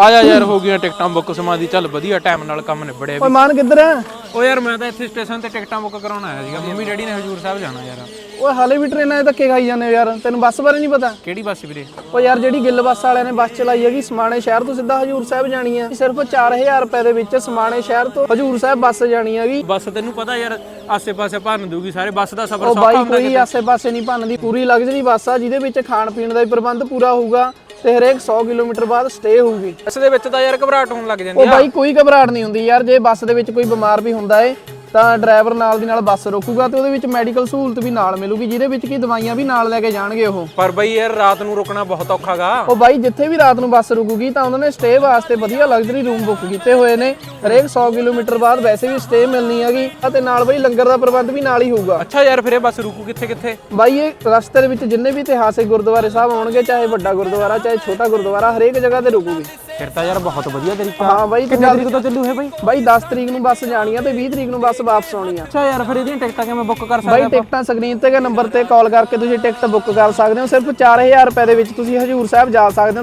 ਆ ਜਾ ਯਾਰ ਹੋ ਗਈਆਂ ਟਿਕਟਾਂ ਬੁੱਕ ਸਮਾਂ ਦੀ। ਚੱਲ ਵਧੀਆ ਟਾਈਮ ਨਾਲ ਕੰਮ ਨਿਬੜਿਆ ਓਏ ਵੀ ਮਾਨ ਕਿੱਧਰ ਹੈ ਓ ਯਾਰ ਮੈਂ ਤਾਂ ਇੱਥੇ ਸਟੇਸ਼ਨ ਤੇ ਟਿਕਟਾਂ ਬੁੱਕ ਕਰਾਉਣ ਆਇਆ ਸੀਗਾ। ਮੰਮੀ ਡੈਡੀ ਨੇ ਹਜੂਰ ਸਾਹਿਬ ਜਾਣਾ ਯਾਰ। ਓਏ ਹਾਲੇ ਵੀ ਟ੍ਰੇਨਾਂ 'ਚ ਧੱਕੇ ਖਾਈ ਜਾਂਦੇ ਹੋ ਯਾਰ। ਤੈਨੂੰ ਬੱਸ ਬਾਰੇ ਨਹੀਂ ਪਤਾ? ਕਿਹੜੀ ਬੱਸ ਵੀਰੇ? ਓ ਯਾਰ ਜਿਹੜੀ ਗਿੱਲ ਬੱਸ ਵਾਲਿਆਂ ਨੇ ਬੱਸ ਚਲਾਈ ਹੈਗੀ ਸਮਾਣੇ ਸ਼ਹਿਰ ਤੋਂ ਸਿੱਧਾ ਹਜੂਰ ਸਾਹਿਬ ਜਾਣੀ ਹੈ ਸਿਰਫ 4000 ਰੁਪਏ ਦੇ ਵਿੱਚ ਸਮਾਣੇ ਸ਼ਹਿਰ ਤੋਂ ਹਜੂਰ ਸਾਹਿਬ ਬੱਸ ਜਾਣੀ ਹੈਗੀ। ਬੱਸ ਤੈਨੂੰ ਪਤਾ ਯਾਰ ਆਸੇ-ਪਾਸੇ ਭਰਨ ਦੂਗੀ ਸਾਰੇ ਬੱਸ ਦਾ ਸਫ਼ਰ ਉਹ ਸੌਖਾ ਬਾਈ ਹੁੰਦਾ ਕੋਈ ਆਸੇ-ਪਾਸੇ ਨਹੀਂ ਭੰਨਦੀ। ਪੂਰੀ ਲਗਜ਼ਰੀ ਬੱਸ ਆ ਜਿਹਦੇ ਵਿੱਚ ਖਾਣ ਪੀਣ ਦਾ ਵੀ ਪ੍ਰਬੰਧ ਪੂਰਾ ਹੋਊਗਾ। ਤੇ ਹਰੇਕ 100 ਕਿਲੋਮੀਟਰ ਬਾਅਦ ਸਟੇ ਹੋਊਗੀ। ਇਸ ਦੇ ਵਿੱਚ ਤਾਂ ਯਾਰ ਘਬਰਾਹਟ ਹੋਣ ਲੱਗ ਜਾਂਦੀ ਉਹ ਆ। ਬਾਈ ਕੋਈ ਘਬਰਾਹਟ ਨਹੀਂ ਹੁੰਦੀ ਯਾਰ ਜੇ ਬੱਸ ਦੇ ਵਿੱਚ ਕੋਈ ਬਿਮਾਰ ਵੀ ਹੁੰਦਾ ਏ ਤਾਂ ਡਰਾਈਵਰ ਨਾਲ ਦੀ ਨਾਲ ਬੱਸ ਰੋਕੂਗਾ ਤੇ ਉਹਦੇ ਵਿੱਚ ਮੈਡੀਕਲ ਸਹੂਲਤ ਵੀ ਨਾਲ ਮਿਲੂਗੀ ਜਿਹਦੇ ਵਿੱਚ ਕੀ ਦਵਾਈਆਂ ਵੀ ਨਾਲ ਲੈ ਕੇ ਜਾਣਗੇ ਉਹ। ਪਰ ਬਈ ਯਾਰ ਰਾਤ ਨੂੰ ਰੁਕਣਾ ਬਹੁਤ ਔਖਾਗਾ। ਉਹ ਬਾਈ ਜਿੱਥੇ ਵੀ ਰਾਤ ਨੂੰ ਬੱਸ ਰੁਕੂਗੀ ਤਾਂ ਉਹਨਾਂ ਨੇ ਸਟੇ ਵਾਸਤੇ ਵਧੀਆ ਲਗਜ਼ਰੀ ਰੂਮ ਬੁੱਕ ਕੀਤੇ ਹੋਏ ਨੇ। ਹਰੇਕ 100 ਕਿਲੋਮੀਟਰ ਬਾਅਦ ਵੈਸੇ ਵੀ ਸਟੇ ਮਿਲਣੀ ਹੈਗੀ ਅਤੇ ਨਾਲ ਬਾਈ ਲੰਗਰ ਦਾ ਪ੍ਰਬੰਧ ਵੀ ਨਾਲ ਹੀ ਹੋਊਗਾ। ਅੱਛਾ ਯਾਰ ਫਿਰ ਇਹ ਬੱਸ ਰੁਕੂ ਕਿੱਥੇ ਕਿੱਥੇ? ਬਾਈ ਇਹ ਰਸਤੇ ਦੇ ਵਿੱਚ ਜਿੰਨੇ ਵੀ ਇਤਿਹਾਸਿਕ ਗੁਰਦੁਆਰੇ ਸਾਹਿਬ ਆਉਣਗੇ ਚਾਹੇ ਵੱਡਾ ਗੁਰਦੁਆਰਾ ਚਾਹੇ ਛੋਟਾ ਗੁਰਦੁਆਰਾ ਹਰੇਕ ਜਗ੍ਹਾ ਤੇ ਰੁਕੂਗੀ। ਫਿਰ ਤਾਂ ਯਾਰ ਬਹੁਤ ਵਧੀਆ ਤਰੀਕਾ। ਹਾਂ ਬਾਈ ਕਿੰਨੇ ਤਰੀਕ ਤੋਂ ਚੱਲੂ ਹੈ ਬਈ? ਬਾਈ 10 ਤਰੀਕ ਨੂੰ ਬੱਸ ਜਾਣੀ ਆ ਤੇ 20 ਤਰੀਕ ਨੂੰ ਬੱਸ ਵਾਪਸ ਆਉਣੀ ਆ। ਅੱਛਾ ਯਾਰ ਫਿਰ ਇਹਦੀਆਂ ਟਿਕਟਾਂ ਕਿਵੇਂ ਬੁੱਕ ਕਰ ਸਕਦੇ ਬਾਈ ਟਿਕਟਾਂ ਸਕਰੀਨ ਤੇ ਨੰਬਰ ਤੇ ਕਾਲ ਕਰਕੇ ਤੁਸੀਂ ਟਿਕਟ ਬੁੱਕ ਕਰ ਸਕਦੇ ਹੋ। ਸਿਰਫ 4000 ਰੁਪਏ ਦੇ ਵਿੱਚ ਤੁਸੀਂ ਹਜੂਰ ਸਾਹਿਬ ਜਾ ਸਕਦੇ ਹੋ।